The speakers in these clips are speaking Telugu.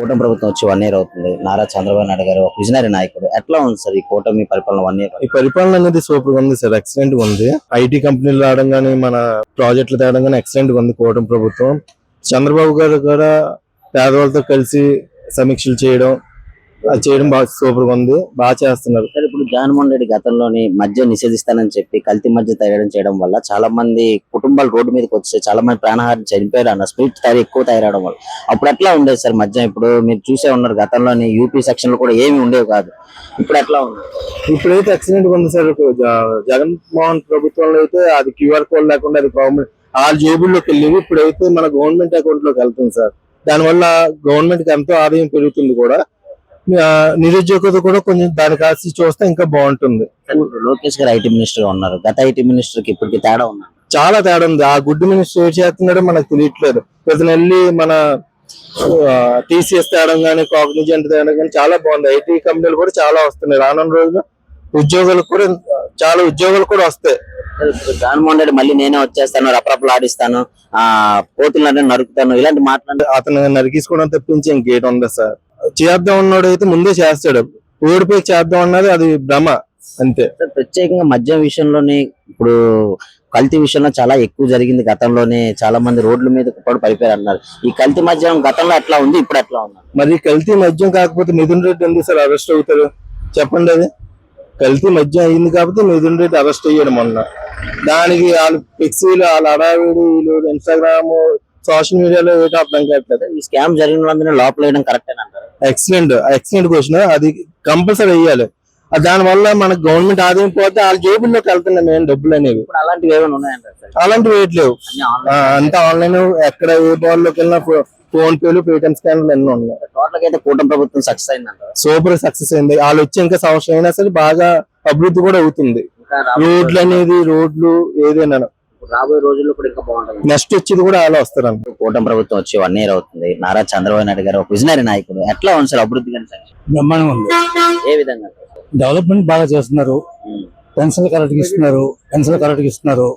కూటమి ప్రభుత్వం వచ్చి వన్ ఇయర్ అవుతుంది. నారా చంద్రబాబు నాయుడు గారు ఒక విజనరీ నాయకుడు. ఎట్లా ఉంది సార్ ఈ కూటమి పరిపాలన వన్ ఇయర్ ఈ పరిపాలన అనేది సూపర్గా ఉంది సార్. ఎక్సలెంట్గా ఉంది. ఐటీ కంపెనీలు రావడం కానీ మన ప్రాజెక్టులు తేవడం కానీ ఎక్సలెంట్గా ఉంది కూటమి ప్రభుత్వం. చంద్రబాబు గారు కూడా పేదవాళ్ళతో కలిసి సమీక్షలు చేయడం చేయడం బాగా సూపర్గా ఉంది. బాగా చేస్తున్నారు. సార్ ఇప్పుడు జగన్మోహన్ రెడ్డి గతంలోని మద్యం నిషేధిస్తానని చెప్పి కల్తీ మధ్య తయారు చేయడం వల్ల చాలా మంది కుటుంబాలు రోడ్డు మీదకి వచ్చి చాలా మంది ప్రాణహారం చనిపోయారు అన్న స్పిరిట్ తయారు ఎక్కువ తయారవడం వల్ల. అప్పుడు ఎట్లా ఉండేది సార్ మద్యం? ఇప్పుడు మీరు చూసే ఉన్నారు గతంలోని యూపీ సెక్షన్లో కూడా ఏమి ఉండేవి కాదు. ఇప్పుడు ఎట్లా ఉంది? ఇప్పుడైతే ఎక్సలెంట్గా ఉంది సార్. జగన్మోహన్ ప్రభుత్వంలో అయితే అది క్యూఆర్ కోడ్ లేకుండా అది గవర్నమెంట్ ఆ జేబుల్లోకి వెళ్ళేవి ఇప్పుడైతే మన గవర్నమెంట్ అకౌంట్లోకి వెళ్తుంది సార్. దానివల్ల గవర్నమెంట్కి ఎంతో ఆదాయం పెరుగుతుంది కూడా. నిరుద్యోగత కూడా కొంచెం దాని కాసి చూస్తే ఇంకా బాగుంటుంది. లోకేష్ గారు ఐటీ మినిస్టర్ ఉన్నారు. గత ఐటీ మినిస్టర్కి ఇప్పటికి తేడా ఉంది? చాలా తేడా ఉంది. ఆ గుడ్ మినిస్టర్ ఏం చేస్తున్నాడో మనకు తెలియట్లేదు. ఇతను వెళ్ళి మన టీసీఎస్ తేడం కానీ కాగ్నిజెంట్ తేడం కానీ చాలా బాగుంది. ఐటీ కంపెనీలు కూడా చాలా వస్తున్నాయి. రానున్న రోజుల్లో ఉద్యోగాలు కూడా చాలా ఉద్యోగాలు కూడా వస్తాయి. జగన్మోహన్ రెడ్డి మళ్ళీ నేనే వచ్చేస్తాను రపరపలు ఆడిస్తాను ఆ పోతులను నరుకుతాను ఇలాంటి మాట్లాడి అతను నరికించుకోవడం తప్పించి ఇంకేట ఉంది సార్. చేద్దాం ఉన్నాడు అయితే ముందే చేస్తాడు. ఓడిపోయి చేద్దాం అన్నది అది భ్రమ అంతే. ప్రత్యేకంగా మద్యం విషయంలోని ఇప్పుడు కల్తీ విషయంలో చాలా ఎక్కువ జరిగింది గతంలోనే. చాలా మంది రోడ్ల మీద కూడా పడిపోయారు అన్నారు. ఈ కల్తీ మద్యం గతంలో ఎట్లా ఉంది? ఇప్పుడు ఎట్లా ఉంది? మరి కల్తీ మద్యం కాకపోతే మిథున్ రెడ్డి ఎందుకు సార్ అరెస్ట్ అవుతారు? చెప్పండి అది. కల్తీ మద్యం అయింది కాబట్టి మిథున్ రెడ్డి అరెస్ట్ అయ్యాడు మొన్న. దానికి వాళ్ళు పిక్సీలు వాళ్ళ అడావిడి ఇన్స్టాగ్రామ్ సోషల్ మీడియాలో ఏటో అర్థం కావట్లేదు. ఈ స్కామ్ జరిగిన లోపల వేయడం కరెక్ట్ అంటారు ఎక్సలెంట్ ఎక్సలెంట్ క్వశ్చన్ అది కంపల్సరీ వేయాలి. దాని వల్ల మనకు గవర్నమెంట్ ఆదాయం పోతే వాళ్ళ జేబుల్లోకి వెళ్తున్నాయి మెయిన్ డబ్బులు అనేవి. అలాంటివి ఏమైనా అలాంటివి వేయట్లేవు అంతా ఆన్లైన్ ఎక్కడ ఏ బాల్లోకి వెళ్ళినా ఫోన్ పేలు పేటిఎం స్కాన్లు అన్ని ఉన్నాయి. టోటల్ అయితే కూటమి ప్రభుత్వం సక్సెస్ అయిందంటారు? సూపర్ సక్సెస్ అయింది. వాళ్ళు వచ్చి ఇంకా సంవత్సరం అయినా సరే బాగా అభివృద్ధి కూడా అవుతుంది. రోడ్లు అనేది రోడ్లు ఏదైనా రాబోయే రోజుల్లో కూడా ఇంకా బాగుంటుంది. నెక్స్ట్ వచ్చేది కూడా అలా వస్తారంట కూటమి ప్రభుత్వం వచ్చి వన్ ఇయర్ అవుతుంది. నారా చంద్రబాబు నాయుడు గారు ఒక విజనరీ నాయకుడు. ఎట్లా ఉంది సార్ అభివృద్ధి కానీ? బ్రహ్మాండంగా ఉంది. ఏ విధంగా? డెవలప్మెంట్ బాగా చేస్తున్నారు. పెన్షన్ కరెక్ట్ ఇస్తున్నారు. పెన్షన్ కరెక్ట్ ఇస్తున్నారు.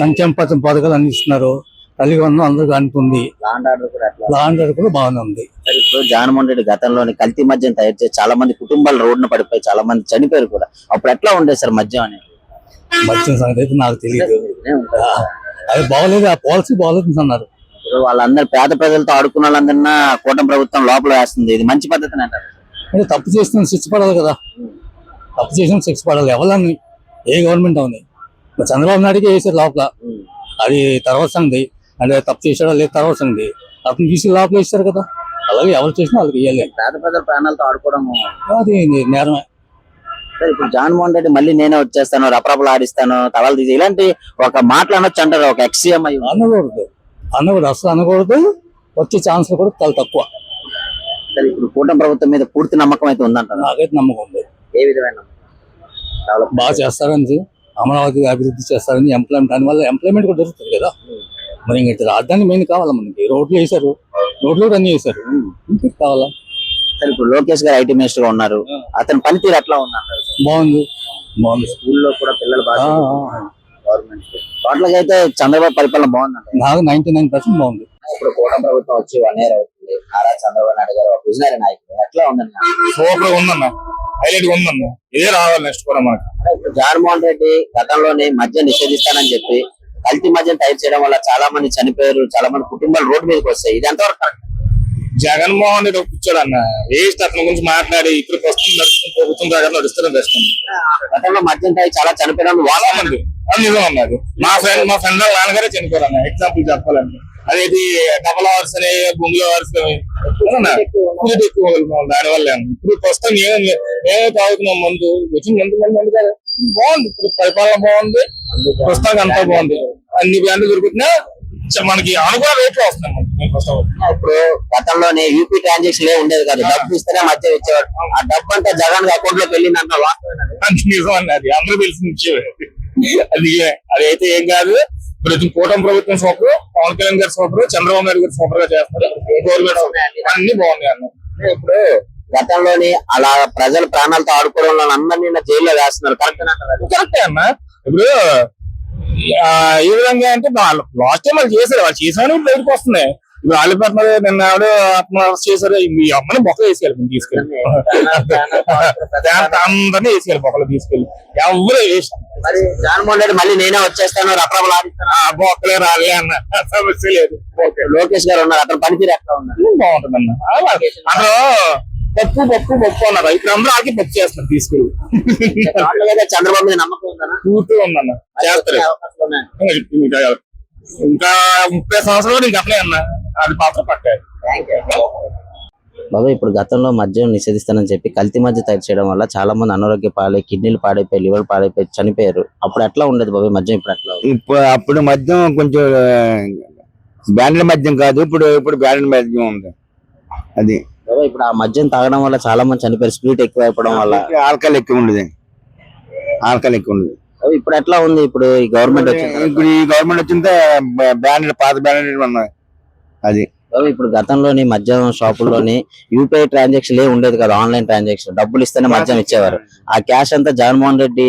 సంక్షేమ పథకం పథకాలు అన్ని ఇస్తున్నారు. తల్లి వందనం అందరికీ అందుతుంది లా అండ్ ఆర్డర్ కూడా బాగానే ఉంది. సార్ ఇప్పుడు జగన్మోహన్ రెడ్డి గతంలోని కల్తీ మద్యం తయారు చేసి చాలా మంది కుటుంబాలు రోడ్డున పడిపోయి చాలా మంది చనిపోయారు కూడా. అప్పుడు ఎట్లా ఉండేది సార్ మద్యం అనేది? వచ్చిన సంగతి అయితే నాకు తెలియదు. అది బాగలేదు ఆ పాలసీ బాగలేదు అన్నారు. వాళ్ళందరూ పేద ప్రజలతో ఆడుకున్న వాళ్ళందరినీ కూటమి ప్రభుత్వం లోపల వేస్తుంది. ఇది మంచి పద్ధతి అంటారు. అంటే తప్పు చేసిన శిక్ష పడాలి కదా. తప్పు చేసిన శిక్ష పడాలి. ఎవరని ఏ గవర్నమెంట్ అవుని మరి చంద్రబాబు నాయుడుకి వేసారు లోపల. అది తర్వాత సంగతి. అంటే తప్పు చేసాడా లేదు తర్వాత సంగతి. అతను తీసి లోపల వేస్తారు కదా. అలాగే ఎవరు చేసినా వాళ్ళకి ఇవ్వాలి పేద ప్రజల ప్రాణాలతో ఆడుకోవడం అది నేరమే. ఇప్పుడు జగన్మోహన్ రెడ్డి మళ్ళీ నేనే వచ్చేస్తాను రపరపలు ఆడిస్తాను తలలు తీసి ఇలాంటి ఒక మాటలు అనొచ్చు అంటారు ఒక ఎక్సీఎం అయ్యి అనకూడదు. అనకూడదు అసలు అనకూడదు. వచ్చే ఛాన్స్ కూడా చాలా తక్కువ. సార్ ఇప్పుడు కూటమి ప్రభుత్వం మీద పూర్తి నమ్మకం అయితే ఉందంటారు? నాకైతే నమ్మకం ఉంది. ఏ విధమైన బాగా చేస్తారని అమరావతి అభివృద్ధి చేస్తారని ఎంప్లాయ్మెంట్ దానివల్ల ఎంప్లాయ్మెంట్ కూడా దొరుకుతుంది కదా. మరి ఇంక రాజధాని మెయిన్ కావాలా మనకి? రోడ్లు వేశారు. రోడ్లు అన్ని వేశారు. ఇంకేం కావాలా? సార్ ఇప్పుడు లోకేష్ గారు ఐటీ మినిస్టర్గా ఉన్నారు అతని పనితీరు ఎట్లా సార్ బాగుంది. బాగుంది. స్కూల్లో కూడా పిల్లలు బాగా గవర్నమెంట్ టోటల్గా అయితే చంద్రబాబు పరిపాలన బాగుందంటారు నాకు నైన్టీ నైన్ పర్సెంట్ బాగుంది. ఇప్పుడు కూటమి ప్రభుత్వం వచ్చి వన్ ఇయర్ అవుతుంది. నారా చంద్రబాబు నాయుడు గారు ఒక విజనరీ నాయకుడు. ఎట్లా ఉందండి? సూపర్ ఉందన్న. హైలైట్ ఉందన్న. ఇదే రావాలి నెక్స్ట్ కూడా మనకి ఇప్పుడు జగన్మోహన్ రెడ్డి గతంలోనే మద్యం నిషేధిస్తానని చెప్పి కల్తీ మద్యం తయారు చేయడం వల్ల చాలా మంది చనిపోయారు చాలా మంది కుటుంబాలు రోడ్డు మీదకి వస్తాయి. ఇది ఎంతవరకు correct? జగన్మోహన్ రెడ్డి కూర్చోడు అన్న. వేస్ట్ అతని గురించి మాట్లాడి ఇక్కడ ప్రస్తుతం నడుస్తుంది ప్రభుత్వం ప్రకారం తెస్తుంది గతంలో మద్యం తాగి చాలా చనిపోయిన వాళ్ళు చాలా మంది. అది నిజం అన్నది మా ఫ్రెండ్ మా ఫ్రెండ్ నాన్నగారే చనిపోయారు అన్న. ఎగ్జాంపుల్ చెప్పాలంటే. అదేది డబల్ అవర్స్ అని బొంగుల అవర్స్ ఎక్కువ దాని వల్ల ఇప్పుడు ప్రస్తుతం ఏం మేమే తాగుతున్నాం మందు? వచ్చిన మందు మంది మందు కదా బాగుంది. ఇప్పుడు పరిపాలన బాగుంది. ప్రస్తుతానికి అంతా బాగుంది. అన్ని బ్రాండ్లు దొరుకుతున్నా మనకి అనుకూల రేట్లు ప్రస్తుతం ఇప్పుడు గతంలోనే యూపీ ట్రాన్సాక్షన్ ఉండేది కాదు. డబ్బు ఇస్తేనే మద్యం ఇచ్చేవాడు. ఆ డబ్బు అంతా జగన్ అకౌంట్లోకి వెళ్ళిందంట వాస్తవమేనా? అది అది. అందరూ తెలిసిన విషయం అది. అదైతే ఏం కాదు. ప్రతి కూటమి ప్రభుత్వం సూపర్ పవన్ కళ్యాణ్ గారు సూపర్ చంద్రబాబు నాయుడు గారు సూపర్గా చేస్తారు గవర్నమెంట్ అన్ని బాగున్నాయి అన్న. ఇప్పుడు గతంలోని అలా ప్రజల ప్రాణాలతో ఆడుకోవడం అందరినీ జైల్లో వేస్తున్నారు. కరెక్ట్ కరెక్టే అన్న. ఇప్పుడు ఏ విధంగా అంటే వాళ్ళు లాస్ట్ టైం వాళ్ళు చేశారు. వాళ్ళు చేసామని బయటకు వస్తున్నాయి. ఇప్పుడు ఆలిపట్ల నిన్న ఆవిడ ఆత్మ అరెస్ట్ చేశారు మీ అమ్మని మొక్క వేసేయాలి తీసుకెళ్ళి. అందరినీ వేసేయాలి మొక్కలు తీసుకెళ్ళి. ఎవరు వేసాం మరి జగన్మోహన్ రెడ్డి మళ్ళీ నేనే వచ్చేస్తాను రప్రబలు బొక్కలే రాలే అన్న సమస్య లేదు. ఓకే లోకేష్ గారు ఉన్నారు. అతను పనితీరు ఎట్లా ఉన్నారు? బాగుంటుంది అన్న అందులో పప్పు పప్పు పప్పు అన్నారు. ఇప్పుడు అందరూ ఆకి పప్పు చేస్తున్నారు తీసుకెళ్ళి. చంద్రబాబు మీద నమ్మకం పూర్తిగా ఉందన్న. ఇంకా ఇంకా ముప్పై సంవత్సరాలు నీకు అట్లే అన్న. అది పాత్ర పట్టారు బాబా ఇప్పుడు గతంలో మద్యం నిషేధిస్తానని చెప్పి కల్తీ మధ్య తయారు చేయడం వల్ల చాలా మంది అనారోగ్య పాలై కిడ్నీలు పాడైపోయి లివర్ పాడైపోయి చనిపోయారు. అప్పుడు ఎట్లా ఉండేది బాబాయ్ మద్యం ఇప్పుడు ఎట్లా ఉంది? ఇప్పుడు అప్పుడు మద్యం కొంచెం బ్యాండెడ్ మద్యం కాదు. ఇప్పుడు ఇప్పుడు బ్యాండెడ్ మద్యం ఉంది. అది. బాబాయ్ ఇప్పుడు ఆ మద్యం తాగడం వల్ల చాలా మంది చనిపోయారు. స్పీడ్ ఎక్కువ అయిపోవడం వల్ల. ఆల్కహాల్ ఎక్కువ ఉండదు. ఆల్కహాల్ ఎక్కువ ఉండదు. ఇప్పుడు ఎట్లా ఉంది? ఇప్పుడు ఈ గవర్నమెంట్? ఇప్పుడు ఈ గవర్నమెంట్ వచ్చింటే బ్యాండెడ్ పాత బ్యాండెడ్ ఉన్నాయి అది. ఇప్పుడు గతంలోని మద్యం షాపుల్లోని యూపీఐ ట్రాన్సాక్షన్ ఏ ఉండేది కదా ఆన్లైన్ ట్రాన్సాక్షన్ డబ్బులు ఇస్తేనే మద్యం ఇచ్చేవారు. ఆ క్యాష్ అంతా జగన్మోహన్ రెడ్డి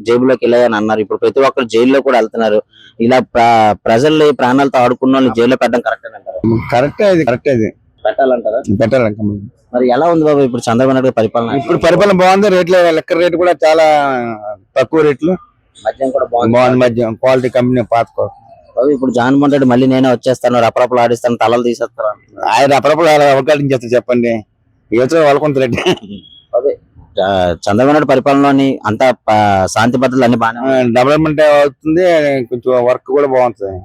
జేబులోకి వెళ్ళాయని అన్నారు. ఇప్పుడు ప్రతి ఒక్కరు జైల్లో కూడా వెళ్తున్నారు. ఇలా ప్ర- ప్రజల్ని ప్రాణాలతో ఆడుకున్న వాళ్ళని జైల్లో పెట్టడం కరెక్ట్ అంటారు కరెక్టే అది కరెక్టే అది. పెట్టాలంటారా? పెట్టాలి మరి ఎలా ఉంది బాబు ఇప్పుడు చంద్రబాబు నాయుడు పరిపాలన? ఇప్పుడు పరిపాలన బాగుంది రేట్లు లెక్కర్ రేటు కూడా చాలా తక్కువ రేట్లు. మద్యం కూడా బాగుంది. మద్యం. క్వాలిటీ కంపెనీ పాత. బాబు ఇప్పుడు జగన్మోహన్ రెడ్డి మళ్ళీ నేనే వచ్చేస్తాను రపరపలు ఆడిస్తాను తలలు తీసేస్తాను. ఆయన అప్పుడప్పుడు అలా అవకాశం చేస్తారు చెప్పండి. ఏదో వాళ్ళకుంటారండి చంద్రబాబు పరిపాలనలోని అంత శాంతి భద్రతలు అన్ని. డెవలప్మెంట్ అవుతుంది కొంచెం వర్క్ కూడా బాగుంటుంది.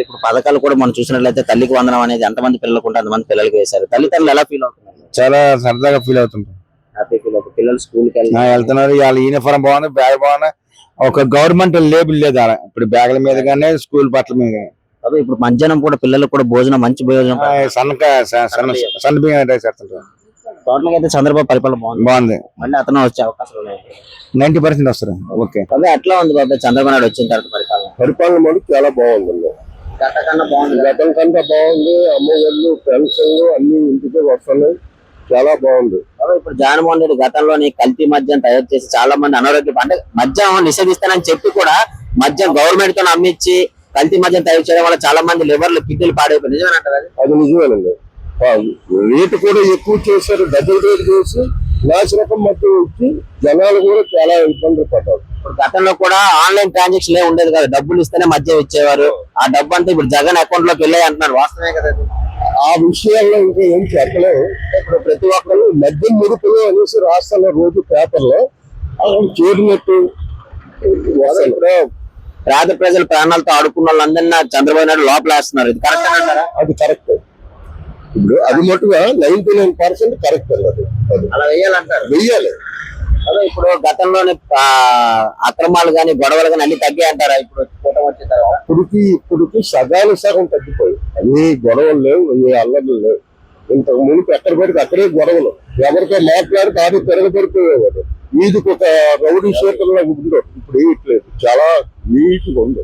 ఇప్పుడు పథకాలు కూడా మనం చూసినట్లయితే తల్లికి వందనం అనేది ఎంతమంది పిల్లలకు ఉంటే అంతమంది పిల్లలకి వేశారు. తల్లిదండ్రులు ఎలా ఫీల్ అవుతున్నారు? చాలా సరదాగా ఫీల్ అవుతుంటారు. హ్యాపీ ఫీల్ అవుతుంది పిల్లలు స్కూల్కి వెళ్తున్నారు. వాళ్ళ యూనిఫామ్ బాగుంది బ్యాగ్ బాగుంది. ఒక గవర్నమెంట్ లేబుల్ లేదు ఇప్పుడు బ్యాగుల మీద కానీ స్కూల్ బట్టల మీద ఇప్పుడు మధ్యాహ్నం కూడా పిల్లలకు కూడా భోజనం మంచి భోజనం ఆ, సన్నక స- సన్న సన్న బియ్యం రైస్ టోటల్గా అయితే చంద్రబాబు పరిపాలన బాగుంది. బాగుంది. మళ్ళీ అతను వచ్చే అవకాశాలు ఉన్నాయి. నైన్టీ పర్సెంట్ వస్తారు. ఓకే. బాబు ఎట్లా ఉంది బాబు చంద్రబాబు నాయుడు వచ్చిన తర్వాత పరిపాలన. పరిపాలన మటుకు చాలా బాగుందండి. గత కన్నా బాగుంది గతం కంటే బాగుంది అమ్మఒళ్ళు పెన్షన్లు అన్ని ఇంటికి వస్తున్నాయి. చాలా బాగుంది. ఇప్పుడు జగన్మోహన్ రెడ్డి గతంలోని కల్తీ మద్యం తయారు చేసి చాలా మంది అనారోగ్య అంటే మద్యం నిషేధిస్తానని చెప్పి కూడా మద్యం గవర్నమెంట్తో అమ్మించి కల్తీ మద్యం తయారు చేయడం వల్ల చాలా మంది లివర్లు కిడ్నీలు పాడైపోయి నిజమేనంటారు అది? అది నిజమేనండి. రేటు కూడా ఎక్కువ చేశారు. డబుల్ రేట్ చేసి నాశనకం మధ్య వచ్చి జనాలు కూడా చాలా ఇబ్బందులు పడ్డారు. ఇప్పుడు గతంలో కూడా ఆన్లైన్ ట్రాన్సాక్షన్ ఏ ఉండేది కదా. డబ్బులు ఇస్తేనే మద్యం ఇచ్చేవారు. ఆ డబ్బు అంతా ఇప్పుడు జగన్ అకౌంట్లోకి వెళ్ళాయి అంటున్నారు. వాస్తవమే కదా అది? ఆ విషయాల్లో ఇంకా ఏం చెప్పలేము. ఇప్పుడు ప్రతి ఒక్కరు మద్యం ముడుపులు అనేసి రాస్తున్న రోజు పేపర్లో చేరినట్టు పేద ప్రజలు ప్రాణాలతో ఆడుకున్న వాళ్ళందరినీ చంద్రబాబు నాయుడు లోపల వేస్తున్నారు ఇది కరెక్ట్ అది కరెక్ట్. ఇప్పుడు అది మటుగా నైన్టీ నైన్ పర్సెంట్ కరెక్ట్ అన్నది. అలా వేయాలంటారు? వెయ్యాలి అదే ఇప్పుడు గతంలోనే అక్రమాలు గాని గొడవలు గాని అన్ని తగ్గాయి అంటారా ఇప్పుడు కూటమి వచ్చిన తర్వాత? ఇప్పటికి ఇప్పటికి సగాలు సగం తగ్గిపోయి. ఏ గొడవలు లేవు ఏ అల్లర్లు లేవు. ఇంతకు మునుపు ఎక్కడ పడితే అక్కడే గొడవలు. ఎవరితో మాట్లాడి కాదు తిరగబడిపోయేవాడు. వీధికి ఒక రౌడీ షేటర్లా ఉండదు ఇప్పుడు వేయట్లేదు చాలా నీట్గా ఉంది.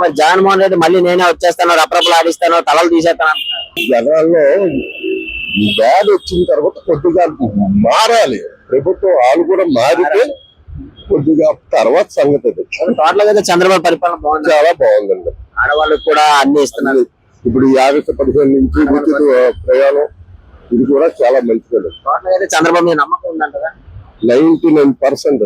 మరి జగన్మోహన్ రెడ్డి మళ్ళీ నేనే వచ్చేస్తాను రప్రపలు ఆడిస్తాను తలలు తీసేస్తాను. జనాల్లో ఈ బ్యాడ్ వచ్చిన తర్వాత కొద్దిగా మారాలి. ప్రభుత్వం వాళ్ళు కూడా మారితే కొద్దిగా తర్వాత సంగతి. టోటల్ అయితే చంద్రబాబు పరిపాలన బాగుంది. చాలా బాగుందండి. ఆడవాళ్ళకి కూడా అన్ని ఇస్తున్నారు. ఇప్పుడు ఆగస్టు పదిహేను నుంచి ఉచిత ప్రయాణం ఇది కూడా చాలా మంచిది టోటల్ అయితే చంద్రబాబు నమ్మకం ఉందంటారా నైన్టీ నైన్ పర్సెంట్